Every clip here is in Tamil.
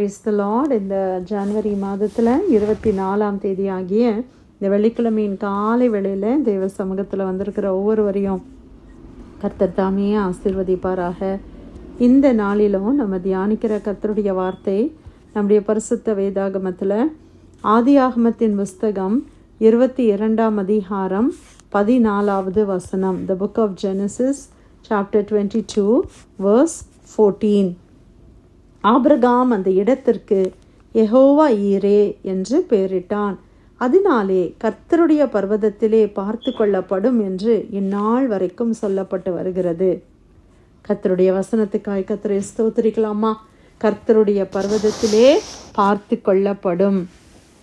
பிரைஸ் த லார்ட் இந்த ஜனவரி மாதத்தில் இருபத்தி நாலாம் தேதி ஆகிய இந்த வெள்ளிக்கிழமையின் காலை வேளையில் தேவ சமூகத்தில் வந்திருக்கிற ஒவ்வொருவரையும் கர்த்தர் தாமே ஆசிர்வதிப்பாராக. இந்த நாளிலும் நம்ம தியானிக்கிற கர்த்தருடைய வார்த்தை நம்முடைய பரிசுத்த வேதாகமத்தில் ஆதியாகமத்தின் புஸ்தகம் இருபத்தி இரண்டாம் அதிகாரம் பதினாலாவது வசனம். The book of Genesis chapter twenty two verse fourteen Abraham அந்த இடத்திற்கு எஹோவா ஈரே என்று பெயரிட்டான். அதனாலே கர்த்தருடைய பர்வதத்திலே பார்த்து கொள்ளப்படும் என்று இந்நாள் வரைக்கும் சொல்லப்பட்டு வருகிறது. கர்த்தருடைய வசனத்துக்காய் கர்த்தரை ஸ்தோத்திரிக்கலாமா? கர்த்தருடைய பர்வதத்திலே பார்த்து கொள்ளப்படும்.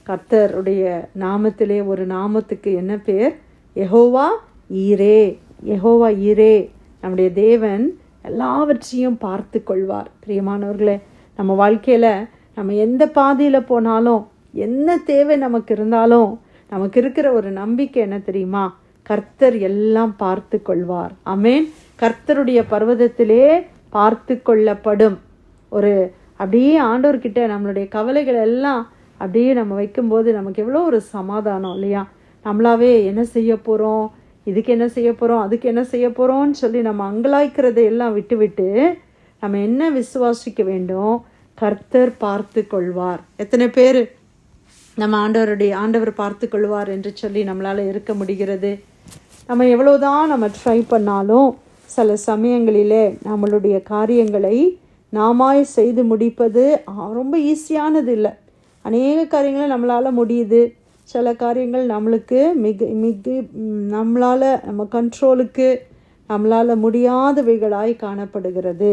கர்த்தருடைய நாமத்திலே ஒரு நாமத்துக்கு என்ன பேர்? எஹோவா ஈரே எஹோவா ஈரே நம்முடைய தேவன் எல்லாவற்றையும் பார்த்து கொள்வார். பிரியமானவர்களே நம்ம வாழ்க்கையில் நம்ம எந்த பாதையில் போனாலும் என்ன தேவை நமக்கு இருந்தாலும் நமக்கு இருக்கிற ஒரு நம்பிக்கை என்ன தெரியுமா? கர்த்தர் எல்லாம் பார்த்து கொள்வார். அமேன் கர்த்தருடைய பர்வதத்திலே பார்த்து கொள்ளப்படும். ஒரு அப்படியே ஆண்டவர்கிட்ட நம்மளுடைய கவலைகள் எல்லாம் அப்படியே நம்ம வைக்கும்போது நமக்கு எவ்வளோ ஒரு சமாதானம் இல்லையா? நம்மளாவே என்ன செய்ய போகிறோம் இதுக்கு என்ன செய்ய போகிறோம் அதுக்கு என்ன செய்ய போகிறோம்னு சொல்லி நம்ம அங்கலாய்க்கிறதை எல்லாம் விட்டுவிட்டு நம்ம என்ன விசுவாசிக்க வேண்டும்? கர்த்தர் பார்த்து கொள்வார். எத்தனை பேர் நம்ம ஆண்டவருடைய ஆண்டவர் பார்த்து கொள்வார் என்று சொல்லி நம்மளால் இருக்க முடிகிறது? நம்ம எவ்வளோதான் நம்ம ட்ரை பண்ணாலும் சில சமயங்களிலே நம்மளுடைய காரியங்களை நாமாய் செய்து முடிப்பது ரொம்ப ஈஸியானது இல்லை. அநேக காரியங்களை நம்மளால் முடியுது. சில காரியங்கள் நம்மளுக்கு மிக மிக நம்மளால் நம்ம கண்ட்ரோலுக்கு நம்மளால் முடியாதவைகளாய் காணப்படுகிறது.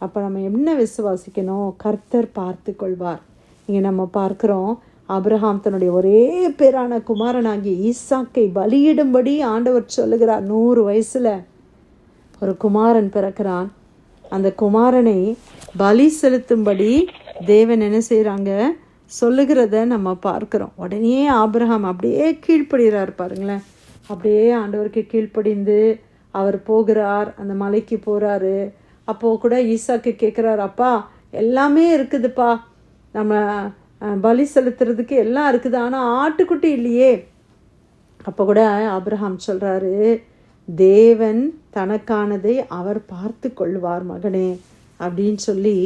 அப்போ நம்ம என்ன விசுவாசிக்கணும்? கர்த்தர் பார்த்து கொள்வார். இங்கே நம்ம பார்க்குறோம் அப்ரஹாம் தன்னுடைய ஒரே பேரான குமாரனாகிய ஈசாக்கை பலியிடும்படி ஆண்டவர் சொல்லுகிறார். நூறு வயசில் ஒரு குமாரன் பிறக்கிறான். அந்த குமாரனை பலி செலுத்தும்படி தேவன் என்ன செய்கிறாங்க சொல்லுகிறத நம்ம பார்க்குறோம். உடனே ஆபிரகாம் அப்படியே கீழ்ப்படுகிறார் பாருங்களேன். அப்படியே ஆண்டவருக்கு கீழ்ப்படிந்து அவர் போகிறார் அந்த மலைக்கு போகிறாரு அப்போது கூட ஈசாக்கு கேட்குறாரு அப்பா எல்லாமே இருக்குதுப்பா. நம்ம பலி செலுத்துறதுக்கு எல்லாம் இருக்குது. ஆனால் ஆட்டுக்குட்டி இல்லையே. அப்போ கூட ஆபிரகாம் சொல்கிறாரு தேவன் தனக்கானதை அவர் பார்த்து கொள்வார் மகனே. அப்படின்னு சொல்லி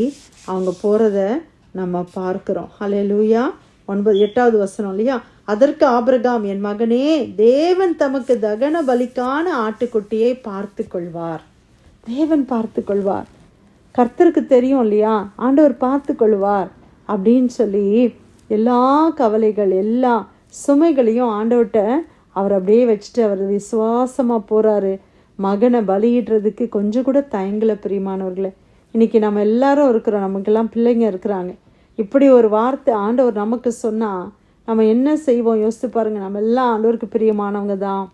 அவங்க போகிறத நம்ம பார்க்குறோம். ஹலே லூயா ஒன்பது எட்டாவது வசனம் இல்லையா? அதற்கு ஆபிரகாம் என் மகனே தேவன் தமக்கு தகன பலிக்கான ஆட்டுக்குட்டியை பார்த்து கொள்வார் தேவன் பார்த்து கொள்வார் கர்த்தருக்கு தெரியும் இல்லையா? ஆண்டவர் பார்த்து கொள்வார் அப்படின்னு சொல்லி எல்லா கவலைகள் எல்லா சுமைகளையும் ஆண்டவர்கிட்ட அவர் அப்படியே வச்சுட்டு அவர் விசுவாசமாக போகிறாரு மகனை பலியிடுறதுக்கு கொஞ்சம் கூட தயங்கலை பிரியமானவர்களே. இன்றைக்கி நம்ம எல்லாரும் இருக்கிறோம். நமக்கெல்லாம் பிள்ளைங்க இருக்கிறாங்க. இப்படி ஒரு வார்த்தை ஆண்டவர் நமக்கு சொன்னால் நம்ம என்ன செய்வோம்? யோசித்து பாருங்கள் நம்ம எல்லாம் ஆண்டவருக்கு பிரியமானவங்க தான்.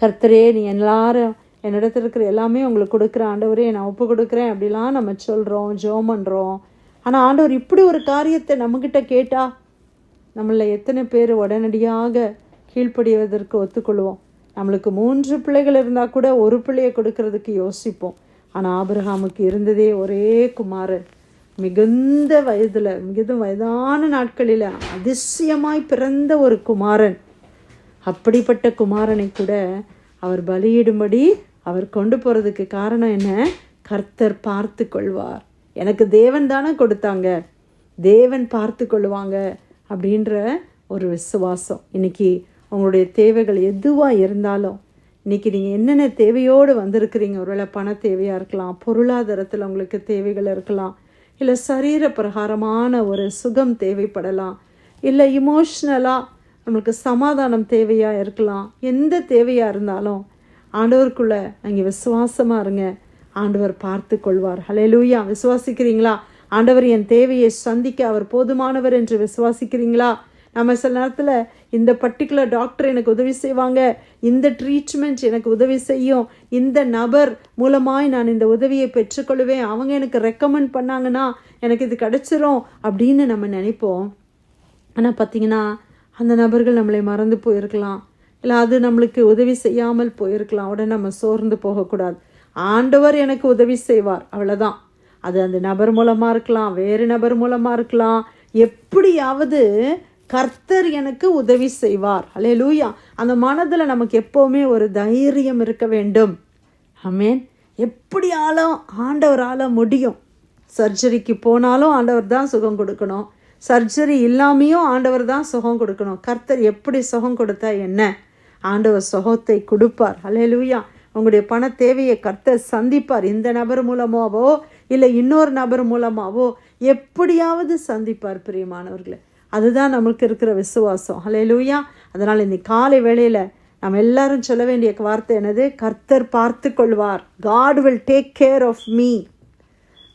கர்த்தரே நீ எல்லாரும் என்னிடத்துல இருக்கிற எல்லாமே உங்களுக்கு கொடுக்குற ஆண்டவரே. நான் ஒப்பு கொடுக்குறேன். அப்படிலாம் நம்ம சொல்கிறோம் ஜோம் பண்ணுறோம் ஆனால் ஆண்டவர் இப்படி ஒரு காரியத்தை நம்மக்கிட்ட கேட்டால் நம்மள எத்தனை பேர் உடனடியாக கீழ்ப்படிவதற்கு ஒத்துக்கொள்வோம். நம்மளுக்கு மூன்று பிள்ளைகள் இருந்தால் கூட ஒரு பிள்ளையை கொடுக்கறதுக்கு யோசிப்போம். ஆனால் ஆபிரஹாமுக்கு இருந்ததே ஒரே குமாரன். மிகுந்த வயதில் மிகுந்த வயதான நாட்களில் அதிசயமாய் பிறந்த ஒரு குமாரன். அப்படிப்பட்ட குமாரனை கூட அவர் பலியிடும்படி அவர் கொண்டு போகிறதுக்கு காரணம் என்ன? கர்த்தர் பார்த்து கொள்வார். எனக்கு தேவன் தானே கொடுத்தாங்க. தேவன் பார்த்து கொள்வாங்க அப்படின்ற ஒரு விசுவாசம். இன்னைக்கு உங்களுடைய தேவைகள் எதுவாக இருந்தாலும் இன்னைக்கு நீங்கள் என்னென்ன தேவையோடு வந்திருக்கிறீங்க? ஒருவேளை பண தேவையாக இருக்கலாம் பொருளாதாரத்தில் உங்களுக்கு தேவைகள் இருக்கலாம் இல்லை சரீர பிரகாரமான ஒரு சுகம் தேவைப்படலாம். இல்லை இமோஷ்னலாக நம்மளுக்கு சமாதானம் தேவையாக இருக்கலாம். எந்த தேவையாக இருந்தாலும் ஆண்டவருக்குள்ள அங்கே விசுவாசமாக இருங்க. ஆண்டவர் பார்த்து கொள்வார். லூயா விசுவாசிக்கிறீங்களா? ஆண்டவர் என் தேவையை சந்திக்க அவர் போதுமானவர் என்று விசுவாசிக்கிறீங்களா? நம்ம சில நேரத்தில் இந்த பர்டிகுலர் டாக்டர் எனக்கு உதவி செய்வாங்க இந்த ட்ரீட்மெண்ட் எனக்கு உதவி செய்யும் இந்த நபர் மூலமாய் நான் இந்த உதவியை பெற்றுக்கொள்வேன் அவங்க எனக்கு ரெக்கமெண்ட் பண்ணாங்கன்னா எனக்கு இது கிடைச்சிரும் அப்படின்னு நம்ம நினைப்போம். ஆனால் பார்த்தீங்கன்னா அந்த நபர்கள் நம்மளை மறந்து போயிருக்கலாம். இல்லை அது நம்மளுக்கு உதவி செய்யாமல் போயிருக்கலாம். உடனே நம்ம சோர்ந்து போகக்கூடாது. ஆண்டவர் எனக்கு உதவி செய்வார். அவ்வளோதான் அது அந்த நபர் மூலமாக இருக்கலாம் வேறு நபர் மூலமாக இருக்கலாம். எப்படியாவது கர்த்தர் எனக்கு உதவி செய்வார். அலே லூயா அந்த மனதில் நமக்கு எப்போவுமே ஒரு தைரியம் இருக்க வேண்டும். அமேன் எப்படியாலும் ஆண்டவரால் முடியும்? சர்ஜரிக்கு போனாலும் ஆண்டவர் தான் சுகம் கொடுக்கணும். சர்ஜரி இல்லாமையும் ஆண்டவர் தான் சுகம் கொடுக்கணும். கர்த்தர் எப்படி சுகம் கொடுத்தா என்ன? ஆண்டவர் சுகத்தை கொடுப்பார். அலே லூயா உங்களுடைய பண தேவையை கர்த்தர் சந்திப்பார். இந்த நபர் மூலமாவோ இல்லை இன்னொரு நபர் மூலமாவோ எப்படியாவது சந்திப்பார் பிரியமானவர்களை. அதுதான் நம்மளுக்கு இருக்கிற விசுவாசம். ஹalleluya அதனால் இன்னைக்கு காலை வேளையில் நம்ம எல்லாரும் சொல்ல வேண்டிய வார்த்தை என்னது? கர்த்தர் பார்த்து கொள்வார். God will take care of me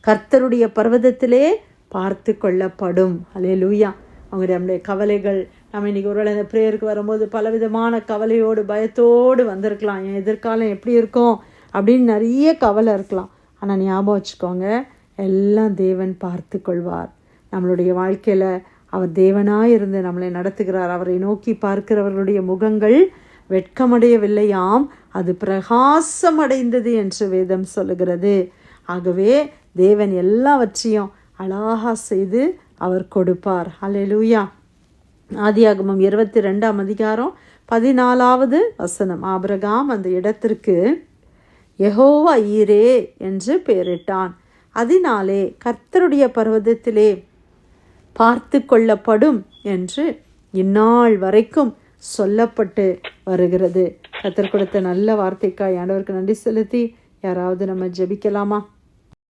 கர்த்தருடைய பர்வதத்திலே பார்த்து கொள்ளப்படும். ஹalleluya அவங்களுடைய நம்முடைய கவலைகள் நம்ம இன்னைக்கு ஒருவேளை இந்த ப்ரேயருக்கு வரும்போது பலவிதமான கவலையோடு பயத்தோடு வந்திருக்கலாம். என் எதிர்காலம் எப்படி இருக்கும்? அப்படின்னு நிறைய கவலை இருக்கலாம். ஆனால் ஞாபகம் வச்சுக்கோங்க எல்லாம் தேவன் பார்த்து கொள்வார். நம்மளுடைய வாழ்க்கையில் அவர் தேவனாயிருந்து நம்மளை நடத்துகிறார். அவரை நோக்கி பார்க்கிறவர்களுடைய முகங்கள் வெட்கமடையவில்லையாம். அது பிரகாசமடைந்தது என்று வேதம் சொல்லுகிறது. ஆகவே தேவன் எல்லாவற்றையும் அழகா செய்து அவர் கொடுப்பார். அலையலூயா ஆதியாகமம் இருபத்தி ரெண்டாம் அதிகாரம் பதினாலாவது வசனம். ஆபிரகாம் அந்த இடத்திற்கு யெகோவா ஈரே என்று பெயரிட்டான். அதனாலே கர்த்தருடைய பர்வதத்திலே பார்த்து கொள்ளப்படும் என்று இந்நாள் வரைக்கும் சொல்லப்பட்டு வருகிறது. கத்தர் கொடுத்த நல்ல வார்த்தைக்காய் ஆண்டவருக்கு நன்றி செலுத்தி யாராவது நம்ம ஜெபிக்கலாமா?